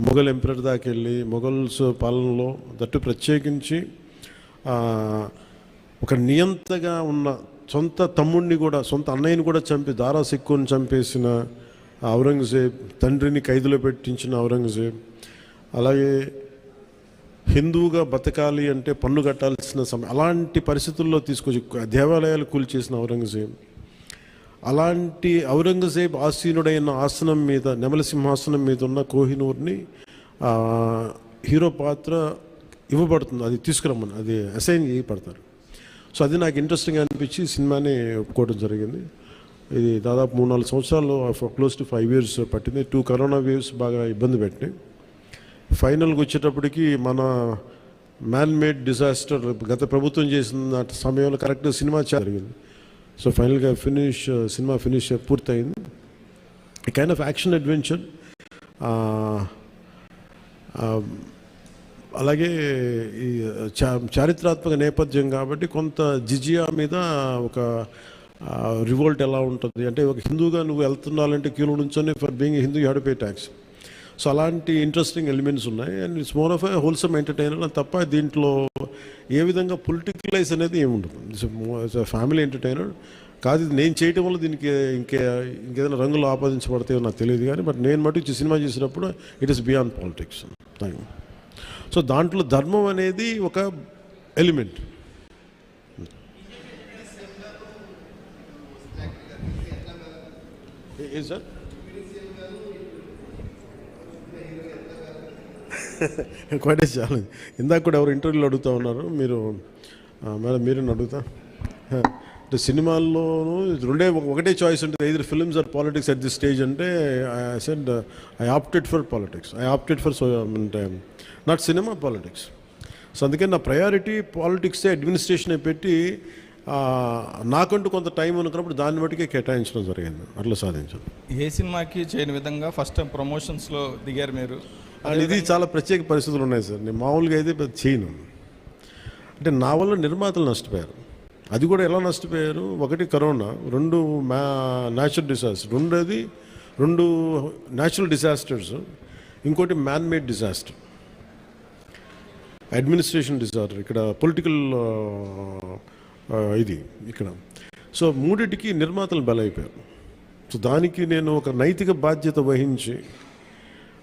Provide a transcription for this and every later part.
Mughal emperor దాకా వెళ్ళి Mughals పాలనలో దట్టు ప్రత్యేకించి ఒక నియంతగా ఉన్న సొంత తమ్ముడిని కూడా సొంత అన్నయ్యని కూడా చంపి దారా సిక్కుని చంపేసిన ఔరంగజేబ్ తండ్రిని ఖైదులో పెట్టించిన ఔరంగజేబ్ అలాగే హిందువుగా బతకాలి అంటే పన్ను కట్టాల్సిన సమయం అలాంటి పరిస్థితుల్లో తీసుకొచ్చి దేవాలయాలు కూల్చేసిన ఔరంగజేబ్ అలాంటి ఔరంగజేబ్ ఆసీనుడైన ఆసనం మీద నెమల సింహాసనం మీద ఉన్న కోహినూర్ని హీరో పాత్ర ఇవ్వబడుతుంది. అది తీసుకురమ్మని అది అసైన్ చేయబడతారు. సో అది నాకు ఇంట్రెస్టింగ్ అనిపించి సినిమాని ఒప్పుకోవడం జరిగింది. ఇది దాదాపు మూడు నాలుగు సంవత్సరాలు క్లోజ్ టు ఫైవ్ ఇయర్స్ పట్టింది. టూ కరోనా వేవ్స్ బాగా ఇబ్బంది పెట్టినాయి. ఫైనల్కి వచ్చేటప్పటికి మన మ్యాన్ మేడ్ డిజాస్టర్ గత ప్రభుత్వం చేసిన సమయంలో కరెక్ట్ సినిమా జరిగింది. సో ఫైనల్గా ఫినిష్ సినిమా ఫినిష్ పూర్తయింది ఈ కైండ్ ఆఫ్ యాక్షన్ అడ్వెంచర్ అలాగే ఈ uh, చారిత్రాత్మక నేపథ్యం కాబట్టి కొంత జిజియా మీద ఒక uh, రివోల్ట్ ఎలా ఉంటుంది? అంటే ఒక హిందూగా నువ్వు వెళ్తున్నాలంటే క్యూలో నుంచొని for being Hindu you have pay tax so అలాంటి ఇంట్రెస్టింగ్ ఎలిమెంట్స్ ఉన్నాయి. And it's more of a wholesome entertainer తప్ప దీంట్లో ఏ విధంగా పొలిటికలైజ్ అనేది ఏమి ఉండదు ఫ్యామిలీ ఎంటర్టైనర్ కాదు ఇది నేను చేయటం వల్ల దీనికి ఇంకే ఇంకేదైనా రంగులు ఆపాదించబడతాయో నాకు తెలియదు కానీ బట్ నేను మటు సినిమా చేసినప్పుడు it is beyond politics thank so దాంట్లో ధర్మం అనేది ఒక ఎలిమెంట్ ఏ సార్ క్వైట్ ఛాలెంజ్ ఇందాక కూడా ఎవరు ఇంటర్వ్యూలో అడుగుతూ ఉన్నారు. మీరు మేడం మీరు అడుగుతా. అంటే సినిమాల్లోనూ రెండే ఒకటే చాయిస్ ఉంటుంది. Either films or politics at this stage అంటే I said I opted for politics I opted for అంటే నాట్ సినిమా పాలిటిక్స్ సో అందుకని నా ప్రయారిటీ పాలిటిక్సే అడ్మినిస్ట్రేషన్ పెట్టి నాకంటూ కొంత టైం ఉన్నప్పుడు దాన్ని బట్టికే కేటాయించడం జరిగింది. అట్లా సాధించాను. ఏ సినిమాకి చేయని విధంగా ఫస్ట్ టైం ప్రమోషన్స్లో దిగారు మీరు? అండ్ ఇది చాలా ప్రత్యేక పరిస్థితులు ఉన్నాయి సార్. నేను మామూలుగా అయితే పెద్ద చేయను. అంటే నా వల్ల నిర్మాతలు నష్టపోయారు. అది కూడా ఎలా నష్టపోయారు? ఒకటి కరోనా రెండు మ్యా న్యాచురల్ డిజాస్టర్ రెండోది రెండు న్యాచురల్ డిజాస్టర్స్ ఇంకోటి man made disaster administration disorder ఇక్కడ పొలిటికల్ ఇది ఇక్కడ. సో మూడిటికి నిర్మాతలు బలైపోయారు. సో దానికి నేను ఒక నైతిక బాధ్యత వహించి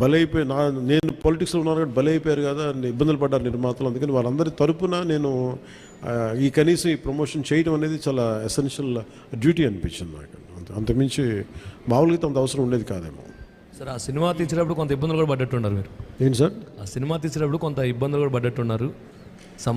బలైపోయి నా నేను పాలిటిక్స్లో ఉన్నాను కాబట్టి బలైపోయారు కదా ఇబ్బందులు పడ్డారు నిర్మాతలు. అందుకని వాళ్ళందరి తరపున నేను ఈ కనీసం ఈ ప్రమోషన్ చేయడం అనేది చాలా ఎసెన్షియల్ డ్యూటీ అనిపించింది నాకు. అంత అంతమించి మామూలుగా అంత అవసరం ఉండేది కాదేమో. సార్ ఆ సినిమా తీసేటప్పుడు కొంత ఇబ్బందులు కూడా పడ్డట్టున్నారు మీరు. ఏంటి సార్? ఆ సినిమా తీసేటప్పుడు కొంత ఇబ్బందులు కూడా పడ్డట్టున్నారు సమ్మర్